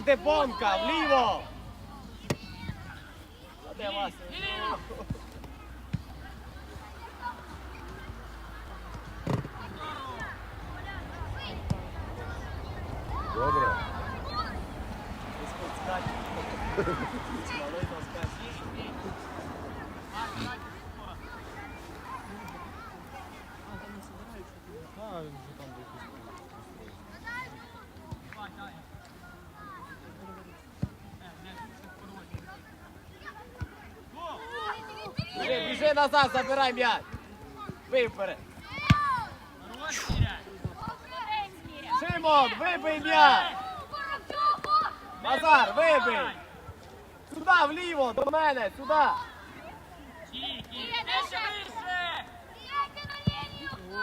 сюди, де бонка, вліво. А де Вася? Добре. Біжи назад, забирай м'яч. Бий. Шимон, вибий м'яч. Назар, вибий. Сюди, вліво, до мене, сюди.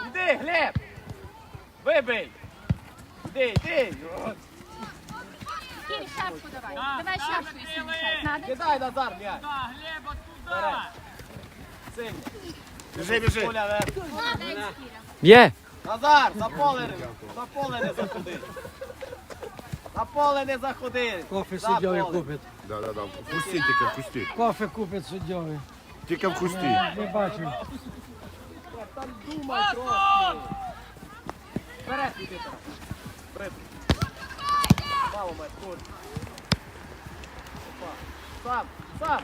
Іди, Глеб. Вибий. Іди, іди. От. Шапку давай. Давай шапку, если мешает. Надо? Кидай Назар м'яч. Глеба Вперед. Біжи, біжи. Поля вверх. Є! Назар, за поле, за поле не заходи. За поле не заходи. Кофе За поле. купить. Да, да, да. Впусти тільки, впусти. Кофе купить суддєві. Тільки впусти. Не бачив. Там думай трошки. Вперед іди там. Вперед. Мало. Опа. Сам, сам.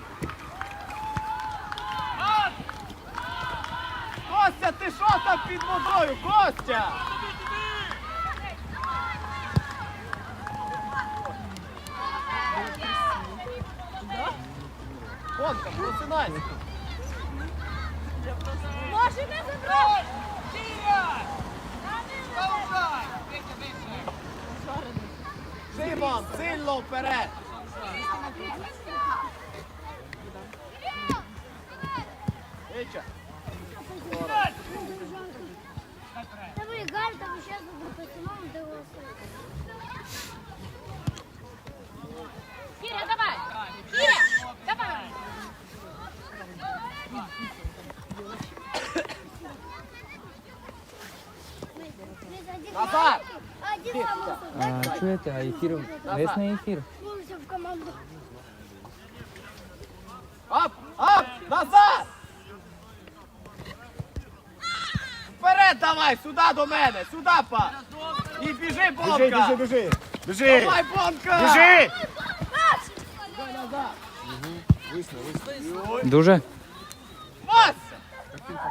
Костя, ти що там під водою? Костя! Гонка, просинайся. Може, не забрать? Симон, сильно вперед! А, чуєте, а ефір весний ефір. Слушай в команду. Ап! Ап! Назад! Вперед давай! Сюди до мене! Сюди, па! І біжи, Біжи, Бонка! біжи, біжи. Біжи. Давай, Бонка! Біжи. Давай назад! Дуже? Вася!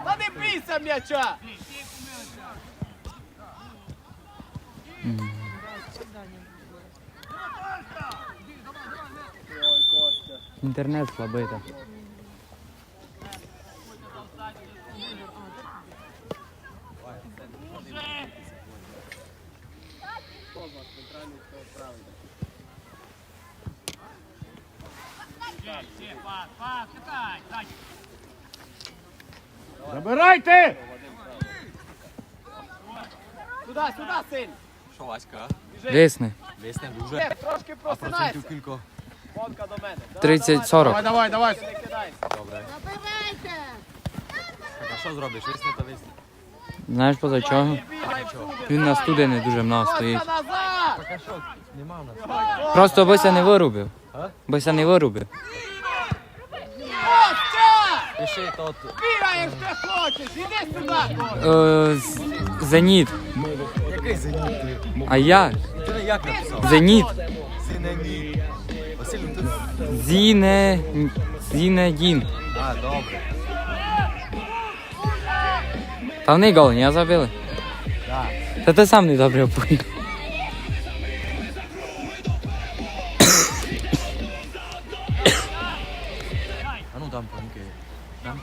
Та не бійся м'яча! Ой, Костя. Інтернет слабий дай. Забирайте. Сюди, сюди, син! Що, Васька? Весни. Весне дуже. Трошки А просинайся! процентів кілька? До мене. Да, 30-40. Давай, давай, давай. Не кидайся. Добре. Забивайте. Так, а що зробиш? Весне та весне. Знаєш поза чого? Бігай всюди. Він на студені дуже много стоїть. Костя, назад! Так, а що? Нема в нас. Просто Бося не вирубив. Бося не вирубив. Пиши тут. Бігаєш, де хочеш! Іди сюди! Е, Зеніт. Який зеніт? А як? Ти не як написав? Зеніт. Зенені. Василь, ти... Зіне. Зінедін. А, добре. Та вони гол, не забили. Да. Та ти сам не добре опуй.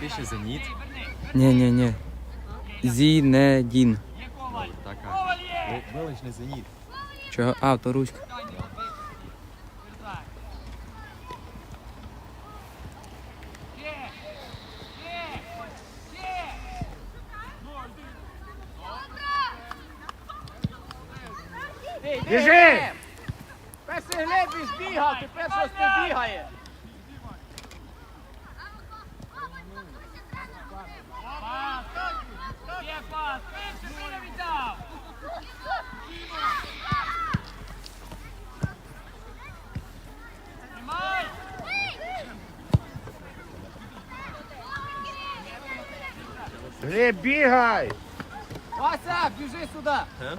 Пише зеніт. Ні, ні, ні. Зінедін. Така. Ви- Вилич не зеніт. Чого? А, то руська. Біжи. Перший глеб бігав, тепер щось не бігає. Не бігай! Вася, біжи сюди! Е?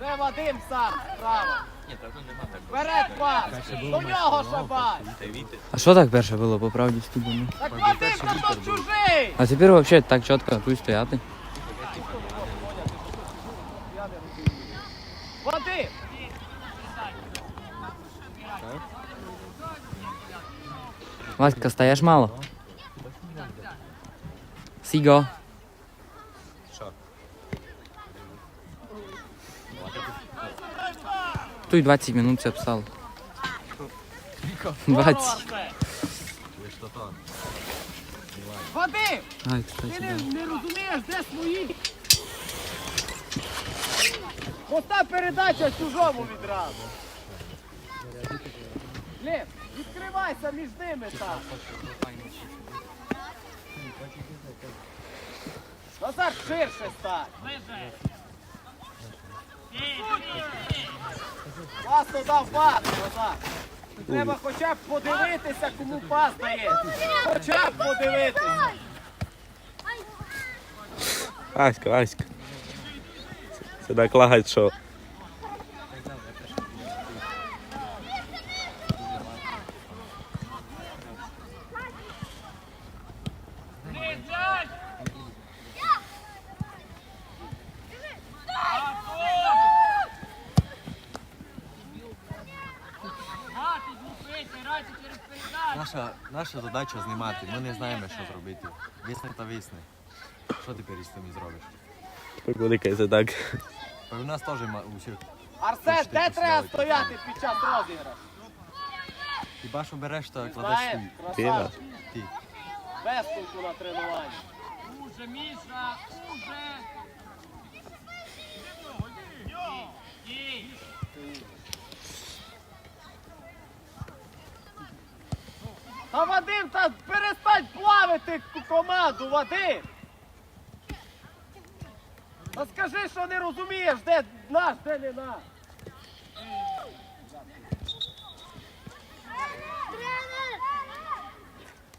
Вже Вадим сам, право. Вперед пас, до нього шабай. А що так перше було, по правді студію? Так Вадим, та то чужий. А тепер взагалі так чітко тут стояти. Вадим, Васька, стаєш мало? Сіго. Тут 20 минут все писало. 20. Вася. Вадим, Ай, ти не, да. не розумієш, де свої. Ота передача чужому відразу. Глеб, відкривайся між ними там. Назар ширше стань. Ближе. Стій. Класно дав пас, Назар. Треба хоча б подивитися, кому пас дає. Хоча б подивитися. Аська, Аська. Це так лагать, що. Мати, Наша, наша задача знімати. Ми не знаємо, що зробити. Висни та висни. Що тепер із цим зробиш? Велика це так. У нас теж усіх. Арсен, де треба стояти під час розіграшу? Хіба що береш та кладеш свій. красавчик. Ти. Без толку на тренуванні. Уже, Міша, уже. Та Вадим, та перестань плавити команду, Вадим! Та скажи, що не розумієш, де наш, де не наш.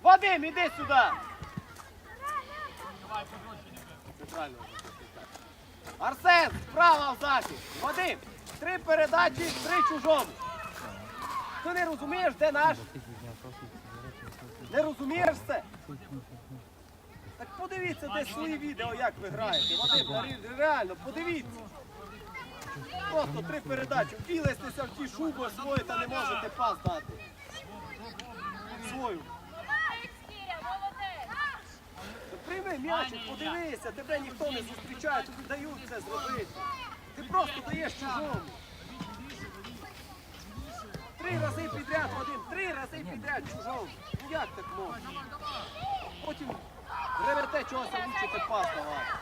Вадим, іди сюди! Центрально. Арсен, справа в захист. Вадим, три передачі, три чужому. Ти не розумієш, де наш? Не розумієш це? Так подивіться десь свої відео, як ви граєте. Вадим, реально, подивіться. Просто три передачі. Вілистеся в ті шуби свої та не можете пас дати. Свою. Прийми м'ячик, подивися, тебе ніхто не зустрічає, тобі дають це зробити. Ти просто даєш чужому. Три рази підряд, один, три рази підряд чужого. Ну як так можна? Потім ревете чогось вчити пас давати.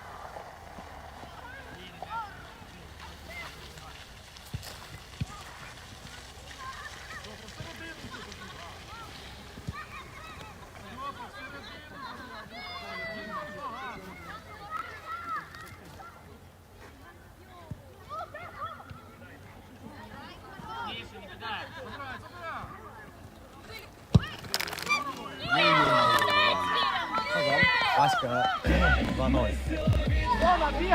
Міша, не кидай. Аська 2-0. Дома, бігалися! Пробач, Тарас, є!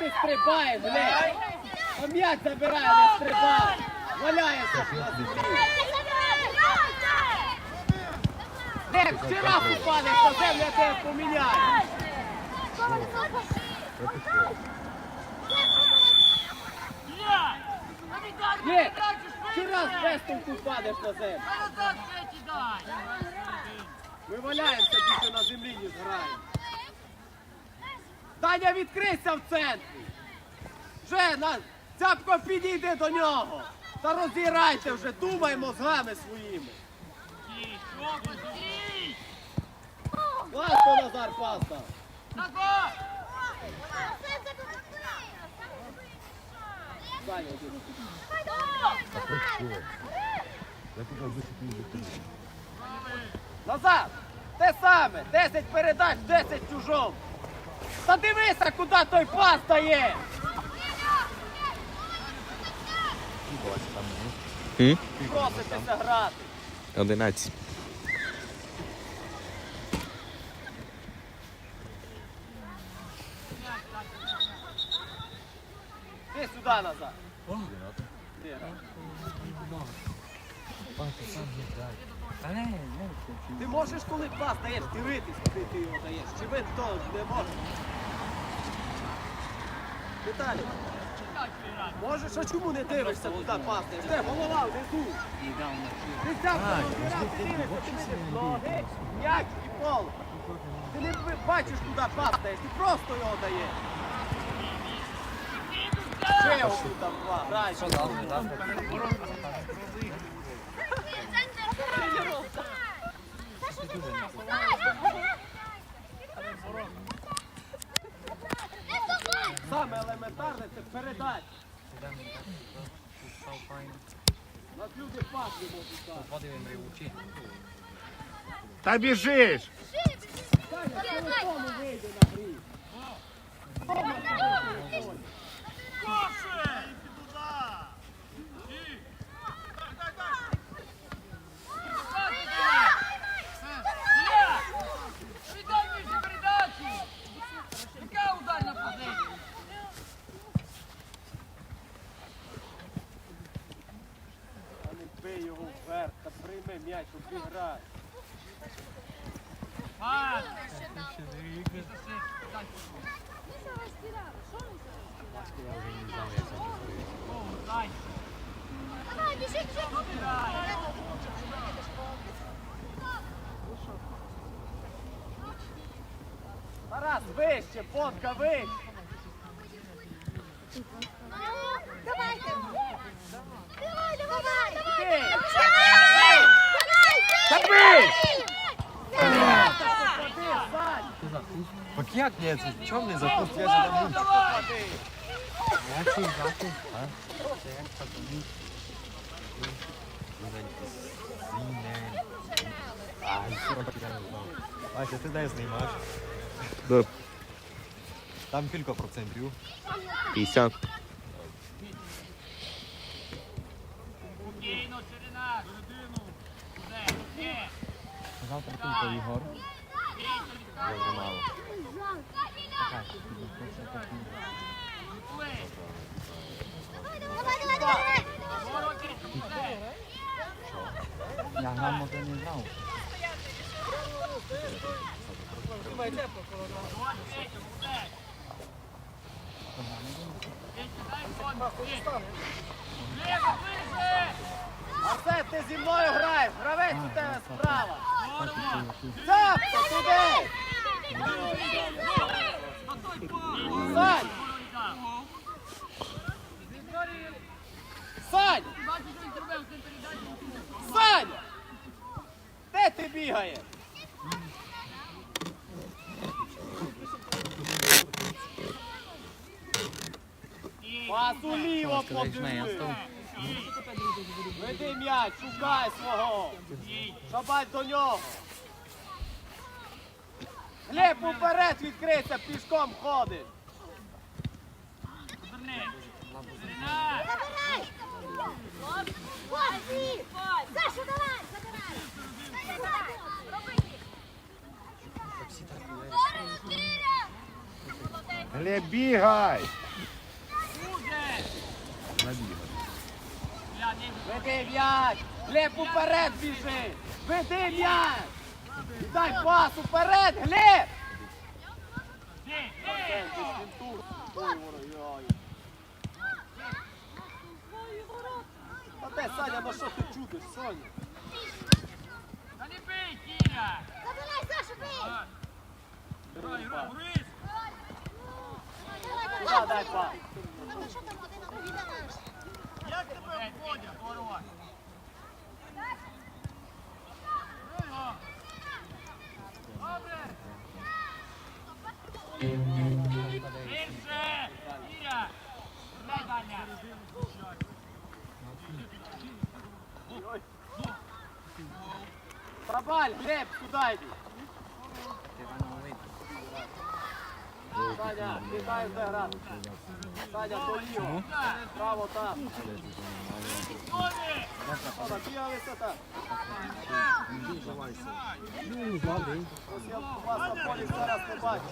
ти стрибаєш, блядь? А м'яч забирає, не стрибає. Валяєшся на землі. Де, ще раз упадеш на землю, я тебе поміняю. Є! Ще раз без впадеш на землю. Ми валяємося більше на землі, ніж граємо. Даня, відкрийся в центрі. Жена, цяпко підійди до нього. Та розіграйте вже, думай мозгами своїми. Ласка, Назар, паса. Даня, Те саме! 10 передач, 10 чужом! Та дивися, куди той пас дає! М? Проситися грати! 11. Ти сюди назад! Ти, грай. Ти можеш, коли пас даєш, дивитись, куди ти його даєш. Чи ви то не можеш? Віталій, можеш, а чому не дивишся, куди пас даєш? Де голова внизу? Ти взяв розбирати, дивишся, ти видиш ноги, м'яч і пол. Ти не бачиш, куди пас даєш, ти просто його даєш. Ще його тут там два, грай. Саме елементарне це передати. Нас люди пас не можуть дати. Та біжиш! Телефону вийде на грі. Віддай мені всі передачі! Яка ударна позиція? А не бий його вверх та прийми м'яч, обіграй. Пас! Давай, біжи, біжи. Тарас, вище, фотка вище. Давайте. Давай, давай, давай. Ти. Та бий! Попади, Сань. Так як ні, це чому не запустив? Я же там був. Попади. Ай, все одно я не знаю. Ася, ти де знімаєш? Да. Там кілька процентів. 50. Спокійно, ширина! Все, є! Завтра tylko Ігор. Дуже мало. Я грав, може не знав. Лево, ближче! Арсен, ти зі мною граєш. Гравець у тебе справа. Цапка туди. Сань. Сань. Саня! Де ти бігаєш? Пас уліво подиви. Веди м'яч, шукай свого. Шабаль до нього. Глеб уперед відкрийся, пішком. Верни! Забирай. Ось, Саша, давай, забирай. Давай. Глеб, бігай! Не Веди м'яч! Глеб уперед біжи! Веди м'яч! Дай пас уперед, Глеб! Ти, ти! А де Саня, на що ти чудиш, Соня? Та не бий, Кіля! Забирай, Саша, бий! Грай, грай, Борис! Дай пас? Там що там один, а другий там наш. Як тебе обходять, ворот? Добре! Більше! Кіля! Дай, Даня! Пробаль, Глеб, куди йди? Саня, ти знаєш де грати. Саня, поліво. Право там. Ола, бігалися. Ось я вас на полі зараз не бачу.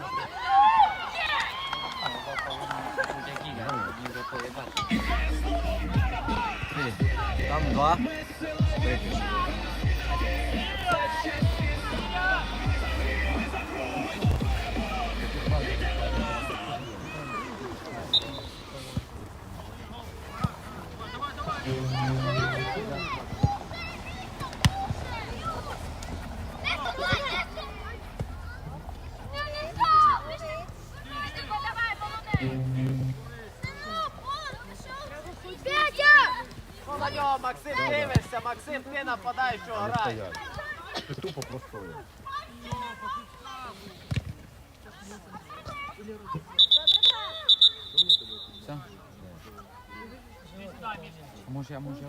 Там два. Петя! Ну Максим, дивишся. Максим, ти нападаєш, що граєш. Тупо просто. Все? А може я, може я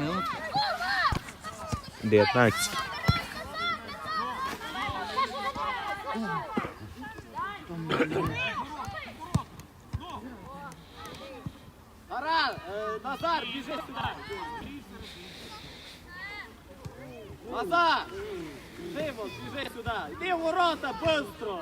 нас кілька минут. 19. Гара, е, Назар, біжи сюди. Назар! Димон, біжи сюди. Іди в ворота, быстро!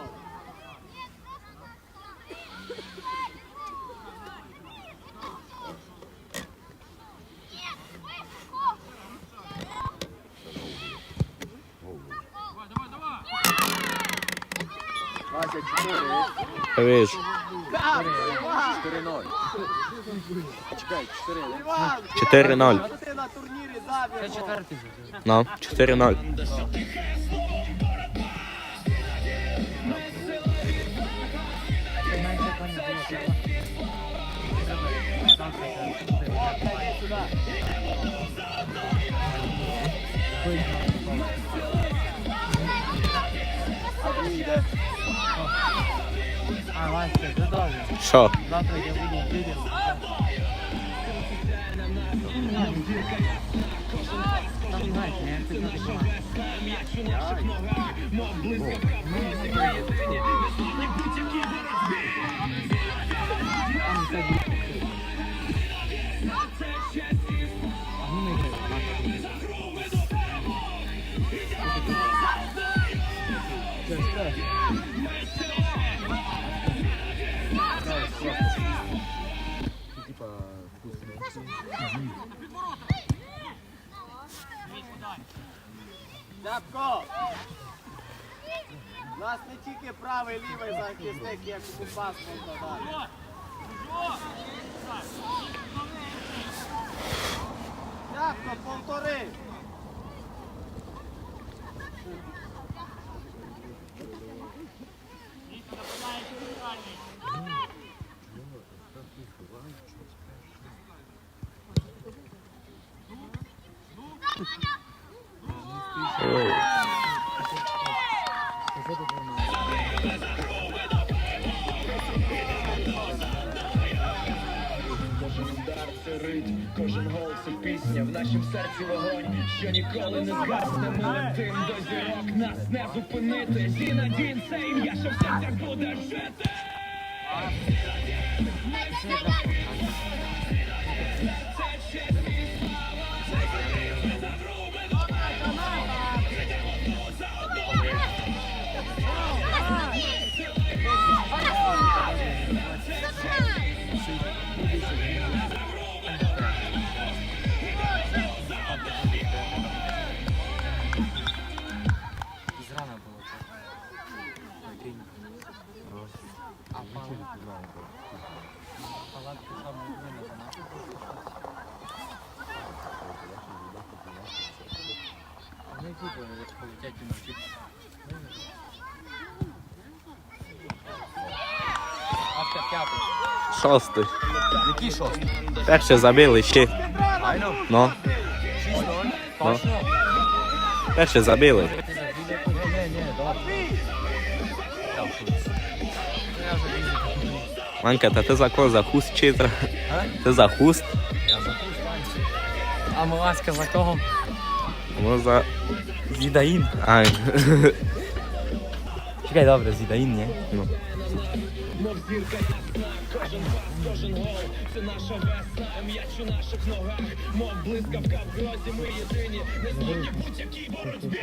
Іван! 4-0. Чекай, 4 Іван! 4-0. А ти на турнірі дав. Четвертий. Ну, 4-0. Іди сюди. А, Вася, ти добре. Що? Завтра я буду в Діді. Там знаєш, я це не. Там це Тяпко! У нас не тільки правий лівий захисник, як у паспорта. Що ніколи не згасне. Ми летим до зірок, нас не зупинити. Зінадін це ім'я, що все так буде жити. Зрана Шостий. Який шостий? Перше забили ще. Ну, 6-0. ну. Перше забили. Манька, та ти за кого? За хуст чи. Ти за хуст? Я за станцію. А Маласька за кого? Ну за... Зідаїн. А, Чекай, добре, Зідаїн, ні? ну. Кожен гол це наша весна, м'яч у наших ногах, мов блискавка в грозі, ми єдині, не згодні будь-якій боротьбі.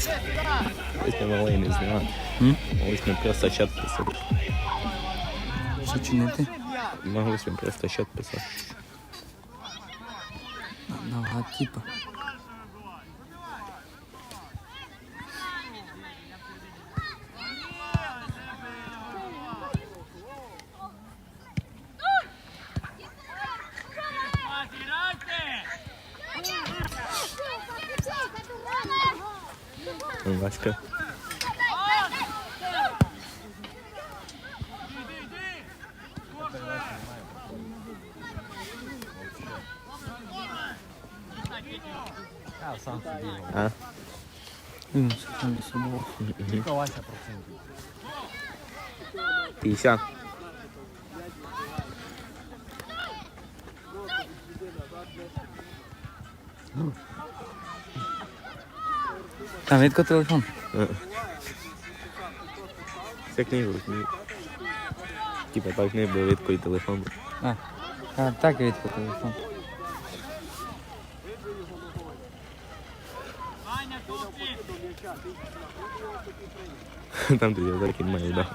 Біжи сюди. Ось не малий не знімати. Ось ми просто чат писати. Що чинити? Могли ми просто чат писати. Нога, типа. Ну, Васька. Я сам собі. його. А? Він сам собою. Скільки Вася процентів? 50. Там відко телефон. Це книгу візьми. Типа так не було відкої телефон. А, а так відко телефон. Там тоді так і маю, да.